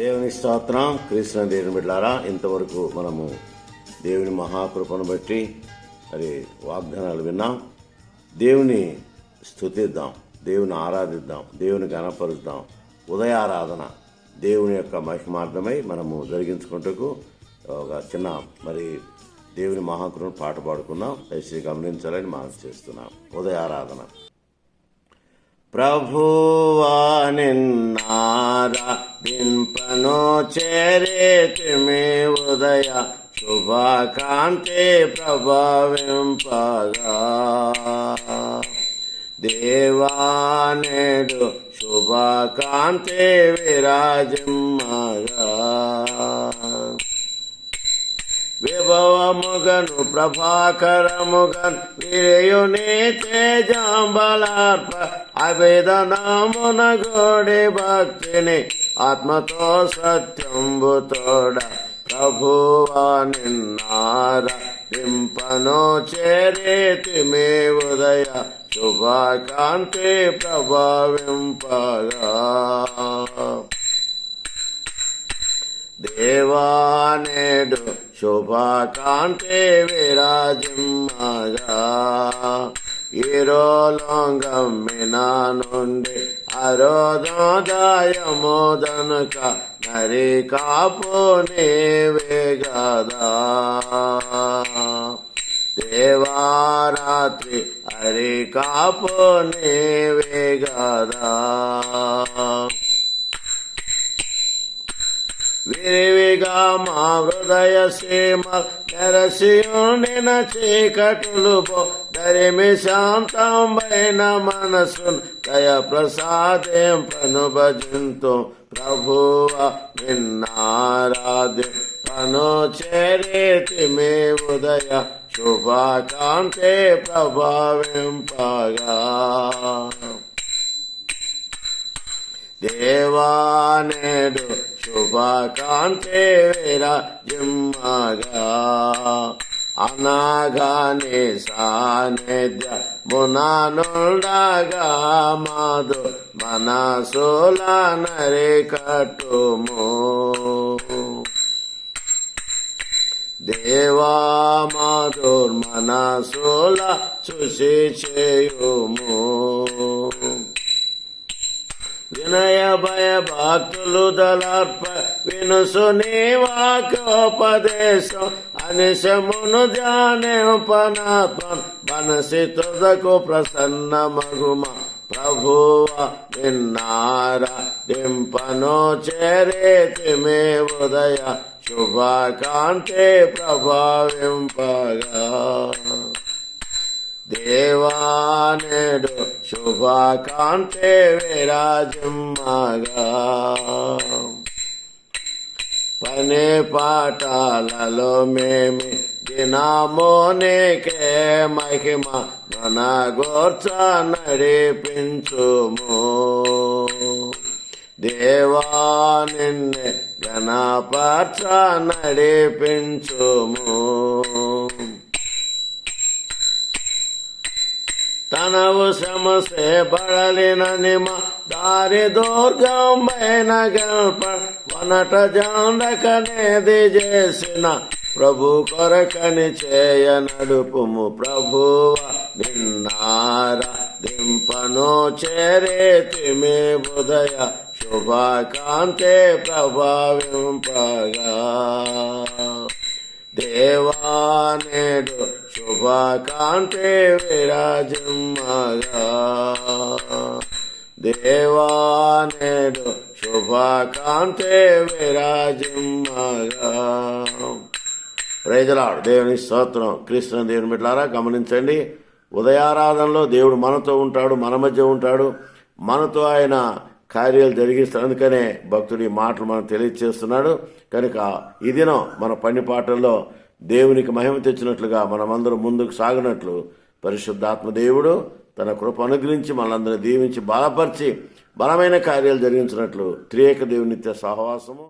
దేవుని స్తోత్రం కృష్ణ దేవుని బిడ్డారా ఇంతవరకు మనము దేవుని మహాకృపను బట్టి మరి వాగ్దానాలు విన్నాం. దేవుని స్తుతిద్దాం దేవుని ఆరాధిద్దాం దేవుని గణపరుద్దాం ఉదయారాధన దేవుని యొక్క మహిమార్థమై మనము జరిగించుకుంటకు ఒక చిన్న మరి దేవుని మహాకృపను పాట పాడుకుందాం. దయచేసి గమనించాలని మనం చేస్తున్నాం. ఉదయారాధన. ప్రభువా నిన్నారాధింపను చేరేతిమి ఉదయ శుభాకాంతి ప్రభావింపగా. దేవానేడు శుభాకాంతి విరాజిమ్మగా. విభవముగను ప్రభాకరముగన్ విరయుని తేజాంబలార్ప అభిదనామున గోడి భక్తిని ఆత్మతో సత్యంబుతోడ ప్రభువా నిన్నార. దింపను చేరేతి మే ఉదయ శుభాకాంతి ప్రభావింపగా దేవానేడు శుభాకాంతి విరాజిమ్మగా. ఈరోలోంగమ్మిన నుండి అరోదోదయమోదనక నరి కాపు నీవే గదా దేవారాత్రి హరి కాపు నీవే గదా విరివిగా మా హృదయ సీమ నెరసియుండిన చీకటులు పో దరిమి శాంతమైన మనసు దయ ప్రసాదేం పను ప్రభువ నిన్నారాధ్య పను చేరేతి మే ఉదయ శుభాకాంతే ప్రభావింపగా దేవానేడు శుభాకాంతే విరాజిమ్మగా అనగానే సాన్నిధ్య మునానుండగా మాధు మనసుల నరే కట్టుము దేవా మాధుర్ మనసుల చూసి చేయుము. వినయ భయ భక్తులు దళర్ప వినుసుని వాకోపదేశం అనిశమును ధ్యానింపనాత్మన్ మనసి తుదకు ప్రసన్న మగుమ ప్రభువ నిన్నార దింపను చేరేతి ఉదయ శుభకాంతే ప్రభావింపగా. దేవానేడు శుభాకాంతే విరాజమ్మగా పని పాఠాలలో మేమి దినామోనికే మహిమ మన గోర్చ నడిపించుము. దేవా నిన్నే గణపర్చ నడిపించుము. తనవు సమసే బడలిన నిమ దారి దుర్గమైన గల్ప వనట జాండకనేది చేసిన ప్రభు కొరకని చేయ నడుపుము ప్రభువ నిన్నార దింపను చేరేతి మే ఉదయ శుభాకాంతే ప్రభావింపగా. దేవానేడు శుభాకాంతే విరాజమ్మగా. దేవానేడు శుభాకాంతే విరాజమ్మగా దేవుని స్తోత్రం. కృష్ణ దేవుని బిడ్డారా గమనించండి. ఉదయారాధనలో దేవుడు మనతో ఉంటాడు మన మధ్య ఉంటాడు. మనతో ఆయన కార్యాలు జరిగిస్తాడు అందుకనే భక్తుడి మాటలు మనం తెలియజేస్తున్నాడు కనుక ఈ దినం మన పని పాటల్లో దేవునికి మహిమ తెచ్చినట్లుగా మనమందరం ముందుకు సాగినట్లు పరిశుద్ధాత్మ దేవుడు తన కృప అనుగ్రహించి మనందరిని దీవించి బలపరిచి బలమైన కార్యాలు జరిగించినట్లు త్రియేక దేవుని నిత్య సహవాసము.